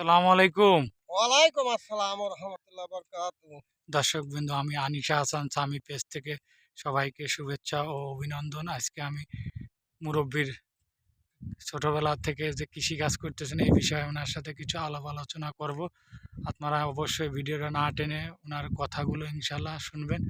আসসালামু আলাইকুম। ওয়ালাইকুম আসসালাম রহমতুল্লাহ বরকাত দর্শক বিন্দু আমি আনিশা হাসান স্বামী পেজ থেকে সবাইকে শুভেচ্ছা ও অভিনন্দন। আজকে আমি মুরব্বীর ছোটবেলা থেকে যে কৃষি কাজ করতেছেন এই বিষয়ে ওনার সাথে কিছু আলাপ আলোচনা করব। আপনারা অবশ্যই ভিডিওটা না টেনে ওনার কথাগুলো ইনশাল্লাহ শুনবেন।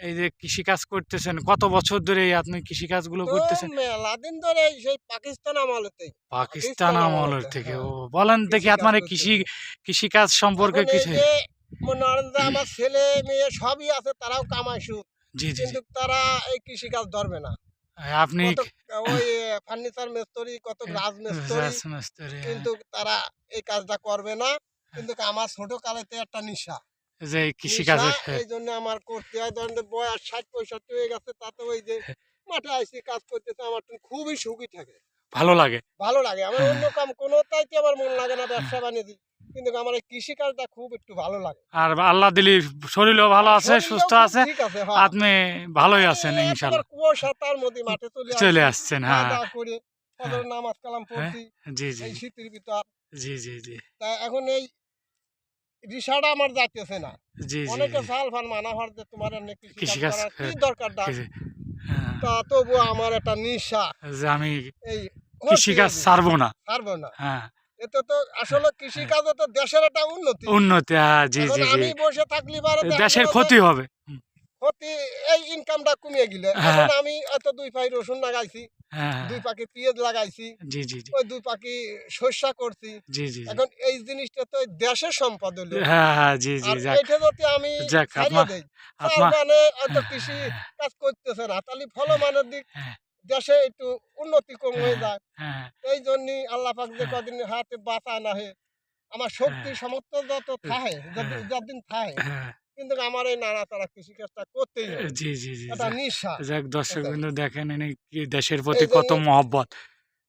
এই যে কৃষি কাজ করতেছেন কত বছর ধরে আপনি কৃষি কাজগুলো করতেছেন? মেলা দিন ধরে সেই পাকিস্তান আমলেতেই পাকিস্তান পাকিস্তান আমলের থেকে ও হ্যাঁ। বলেন দেখি আপনার কৃষি করতেছেন। কৃষি কাজ সম্পর্কে কিছু। আমার ছেলে মেয়ে সবই আছে তারাও কামাই সুদ জি জি কিন্তু তারা এই কৃষি কাজ ধরবে না। আপনি ওই ফার্নিচার মিস্ত্রি কত রাজ মিস্ত্রি কিন্তু তারা এই কাজটা করবে না কিন্তু আমার ছোট কালেতে একটা নিশা। যে কৃষি কাজে এই জন্য আমার করতে হয়। ধরেন বয়স ষাট পঁয়ষট্টি হয়ে গেছে তাতে ওই যে মাঠে আইসি কাজ করতেছে আমার খুবই সুখী থাকে। ভালো লাগে। ভালো লাগে। আমার হ্যাঁ। অন্য কাম কোনো তাইতে আমার মন লাগে না ব্যবসা বাণিজ্য। কিন্তু আমার এই কৃষি কাজটা খুব একটু ভালো লাগে। আর আল্লাহ দিলি শরীরও ভালো আছে সুস্থ আছে। ঠিক আছে হ্যাঁ। আপনি ভালোই আছেন এই ইনশাল্লাহ। কুয়াশা তার মধ্যে মাঠে চলে চলে আসছেন হ্যাঁ। করে নামাজ কালাম পড়ছি জি জি। শীতের ভিতর। জি জি জি। তা এখন এই রিসাটা আমার যাইতেছে না। অনেকে। ফান মানা হওয়ার যে তোমার কৃষি কাজ কি দরকার দরকারটা কৃষি- হ্যাঁ, তা তবু আমার একটা নিশা। যে আমি এই কৃষিকাজ কাজ। ছাড়বো না। সারবো না। হ্যাঁ। এতে তো আসলে কৃষি কাজে তো দেশের একটা উন্নতি। উন্নতি হ্যাঁ জি জি আমি বসে থাকলি দেশের ক্ষতি হবে। ক্ষতি এই ইনকামটা কমিয়ে গেলে হ্যাঁ। এখন আমি এত দুই পাই রসুন লাগাইছি হ্যাঁ দুই পাখি পেঁয়াজ লাগাইছি জি জি জি। ওই দুই পাখি শস্যা করছি। জি জি জি। এখন এই জিনিসটা তো দেশের সম্পদ হলো। হ্যাঁ হ্যাঁ জি জি আর যদি আমি ছাড়িয়ে দেই মানে এত কৃষি কাজ করতেছে না তাহলে ফলমানের দিক হ্যাঁ। দেশে একটু উন্নতি কম হয়ে যায়। হ্যাঁ এই জন্যই আল্লাহ পাক যে হ্যাঁ। কদিন হাতে বাঁচায় না হে আমার শক্তি সমর্থ যত থাকে হ্যাঁ। যতদিন থাকে হ্যাঁ। কিন্তু আমার এই নানা তারা কৃষি কাজটা করতেই জি জি জি এটা। নিঃশ্বাস যাক দর্শক। বিন্দু দেখেন ইনি কি দেশের প্রতি কত মহব্বত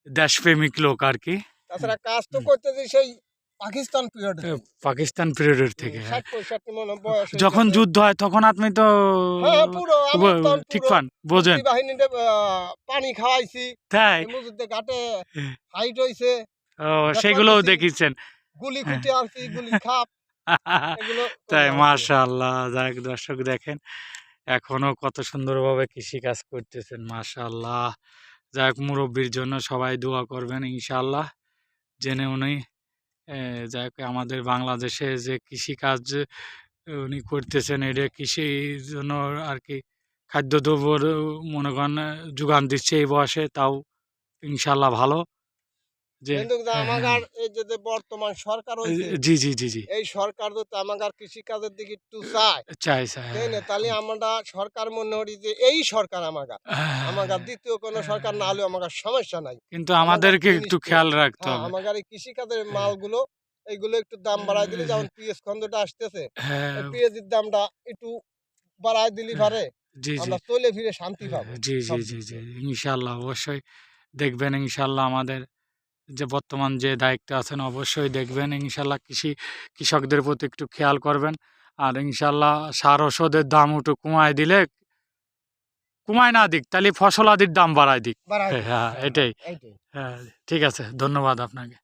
দেশপ্রেমিক লোক আর কি তাছাড়া কাজ তো। করতেছি সেই পাকিস্তান পিরিয়ড পাকিস্তান পিরিয়ডের থেকে হ্যাঁ। হয়ে যখন যুদ্ধ হয় তখন আপনি তো হ্যাঁ ঠিক পান বোঝেন বাহিনীতে পানি খাওয়াইছি তাই এই মুজুদ্দে ঘাটে হ্যাঁ। ফাইট হইছে ও সেগুলোও। দেখেছেন গুলি হ্যাঁ। খুঁটে আনছি গুলি খাপ তাই করলাম। মাশাআল্লাহ যাক দর্শক দেখেন এখনও কত সুন্দরভাবে কৃষি কাজ করতেছেন মাশাআল্লাহ যাক মুরব্বীর জন্য সবাই দোয়া করবেন ইনশাল্লাহ জেনে উনি যাক আমাদের বাংলাদেশে যে কৃষি কাজ উনি করতেছেন এটা কৃষির জন্য আর কি খাদ্যদ্রব্য মনে করেন যোগান দিচ্ছে এই বয়সে তাও ইনশাল্লাহ ভালো কিন্তু হ্যাঁ, এই যে যে বর্তমান সরকার জি জি জি জি। এই সরকার যদি আমাগার কৃষি কাজের দিকে একটু চায়। চাই চাই তাহলে আমরা সরকার মনে করি যে এই সরকার হ্যাঁ, দ্বিতীয় কোনো সরকার না হলেও সমস্যা নাই। কিন্তু আমাদেরকে একটু খেয়াল রাখতে হ্যাঁ হবে। আমাগার এই কৃষি কাজের মালগুলো এইগুলো একটু দাম বাড়াই দিলে যেমন পিএস খন্দটা আসতেছে হ্যাঁ। পেঁয়াজের দামটা একটু বাড়াই দিলি পারে আমরা চলে ফিরে শান্তি পাবো জি জি জি জি। থেকে। ইনশাল্লাহ অবশ্যই। দেখবেন ইনশাল্লাহ আমাদের যে বর্তমান যে দায়িত্বে আছেন অবশ্যই দেখবেন। ইনশাল্লাহ কৃষি কৃষকদের প্রতি একটু খেয়াল করবেন। আর ইনশাল্লাহ সার ওষুধের দাম একটু কমায় দিলে কমায় না দিক তাহলে ফসল আদির দাম বাড়ায় দিক। হ্যাঁ, হ্যাঁ, এটাই। হ্যাঁ ঠিক আছে ধন্যবাদ আপনাকে।